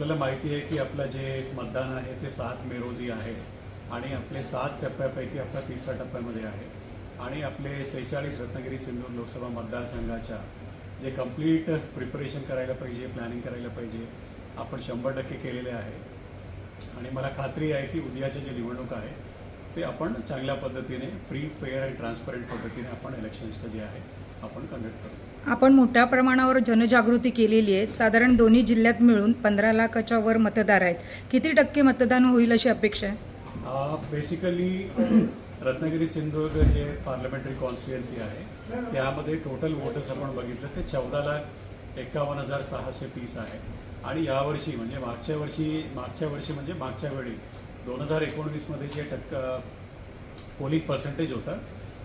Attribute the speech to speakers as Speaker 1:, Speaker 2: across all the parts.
Speaker 1: आपल्याला माहिती आहे की आपलं जे मतदान आहे ते सात मे रोजी आहे आणि आपले सात टप्प्यापैकी आपला तिसऱ्या टप्प्यामध्ये आहे. आणि आपले सेहेचाळीस रत्नागिरी सिंधूर लोकसभा मतदारसंघाच्या जे कंप्लीट प्रिपरेशन करायला पाहिजे प्लॅनिंग करायला पाहिजे आपण शंभर टक्के केलेले आहे. आणि मला खात्री आहे की उद्याचे जे निवडणूक आहे ते आपण चांगल्या पद्धतीने फ्री फेअर अँड ट्रान्सपरंट पद्धतीने आपण इलेक्शन्सचं जे आहे आपण कंडक्ट करू.
Speaker 2: आपण मोठ्या प्रमाणावर जनजागृती केलेली आहे. साधारण दोन्ही जिल्ह्यात मिळून पंधरा लाखाच्या वर मतदार आहेत. किती टक्के मतदान होईल अशी अपेक्षा आहे?
Speaker 1: बेसिकली रत्नागिरी सिंधुदुर्ग जे पार्लमेंटरी कॉन्स्टिट्युएन्सी आहे त्यामध्ये टोटल वोटर्स आपण बघितलं ते चौदा लाख एकावन्न हजार सहाशे तीस आहे. आणि यावर्षी म्हणजे मागच्या वर्षी मागच्या वर्षी म्हणजे मागच्या वेळी दोन हजार एकोणवीसमध्ये जे टक्क पोलिंग पर्सेंटेज होतं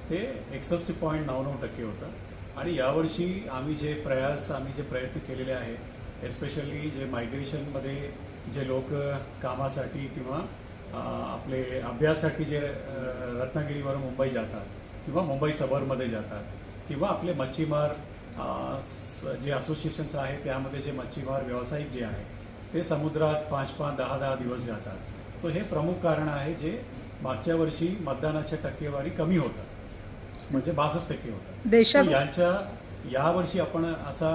Speaker 1: ते एकसष्ट पॉईंट नऊ नऊ टक्के होतं. आणि यावर्षी आम्ही जे प्रयास आम्ही जे प्रयत्न केलेले आहे एस्पेशली जे मायग्रेशनमध्ये जे लोक कामासाठी किंवा आपले अभ्यासासाठी जे रत्नागिरीवर रत्नागिरीवरून मुंबई जातात किंवा मुंबई सबरमध्ये जातात किंवा आपले मच्छीमार स- जे असोसिएशन्स आहे त्यामध्ये जे मच्छीमार व्यावसायिक जे आहे ते समुद्रात पाच पाच दहा दहा दिवस जातात. तर हे प्रमुख कारण आहे जे मागच्या वर्षी मतदानाच्या टक्केवारी कमी होतात म्हणजे बासष्ट टक्के होतं
Speaker 2: देशात
Speaker 1: यांच्या यावर्षी आपण असा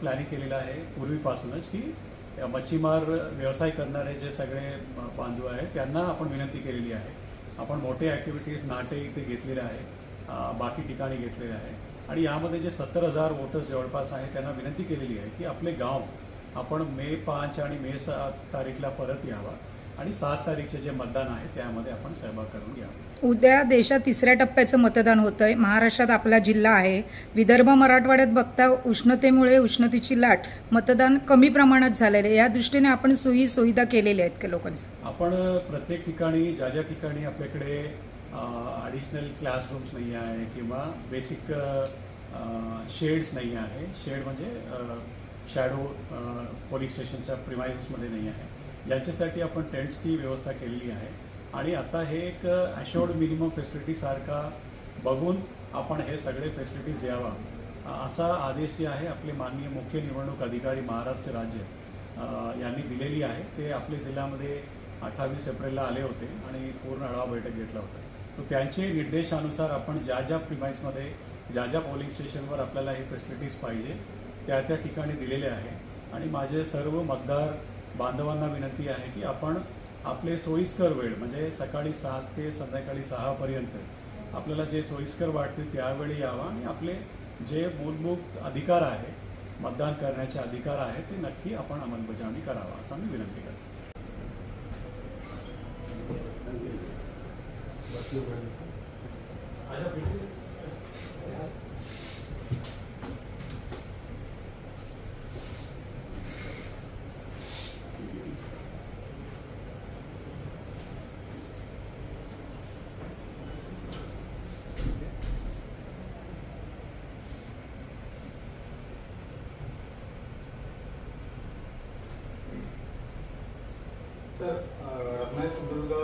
Speaker 1: प्लॅनिंग केलेला आहे पूर्वीपासूनच की मच्छीमार व्यवसाय करणारे जे सगळे बांधव आहेत त्यांना आपण विनंती केलेली आहे. आपण मोठे ॲक्टिव्हिटीज नाटे इथे घेतलेले आहे बाकी ठिकाणी घेतलेले आहे. आणि यामध्ये जे सत्तर हजार वोटर्स जवळपास आहे त्यांना विनंती केलेली आहे की आपले गाव आपण मे पाच आणि मे सात तारीखला परत यावा. आणि सात तारीखचे जे मतदान आहे त्यामध्ये आपण सहभाग करून घ्यावा
Speaker 2: उद्या देशात तिसऱ्या टप्प्याचं मतदान होतंय. महाराष्ट्रात आपला जिल्हा आहे. विदर्भ मराठवाड्यात बघता उष्णतेमुळे उष्णतेची लाट मतदान कमी प्रमाणात झालेले या दृष्टीने आपण सोयी सुविधा केलेल्या आहेत का लोकांच्या
Speaker 1: आपण प्रत्येक ठिकाणी ज्या ज्या ठिकाणी आपल्याकडे ॲडिशनल क्लासरूम्स नाही आहे किंवा बेसिक शेड्स नाही आहे. शेड म्हणजे शॅडो पोलिंग स्टेशनच्या प्रिमाइसेसमध्ये नाही आहे. याच्यासाठी आपण टेंट्सची व्यवस्था केलेली आहे. आणि आता हे एक ॲशोर्ड मिनिमम फॅसिलिटीसारखा बघून आपण हे सगळे फॅसिलिटीज द्यावा. असा आदेश जे आहे आपले माननीय मुख्य निवडणूक अधिकारी महाराष्ट्र राज्य यांनी दिलेली आहे. ते आपल्या जिल्ह्यामध्ये अठ्ठावीस एप्रिलला आले होते आणि पूर्ण आढावा बैठक घेतला होता. तर त्यांचे निर्देशानुसार आपण ज्या ज्या प्रिमाइसमध्ये ज्या ज्या पोलिंग स्टेशनवर आपल्याला हे फॅसिलिटीज पाहिजे त्या त्या ठिकाणी दिलेले आहे आणि माझे सर्व मतदार बांधवांना विनंती आहे की आपण आपले सोयीस्कर वेळ म्हणजे सकाळी सात ते संध्याकाळी सहापर्यंत आपल्याला जे सोयीस्कर वाटते त्यावेळी यावा आणि आपले जे मूलभूत अधिकार आहे मतदान करण्याचे अधिकार आहे ते नक्की आपण अंमलबजावणी करावा असं मी विनंती करतो.
Speaker 3: सर अ, रत्नागिरी सिंधुदुर्ग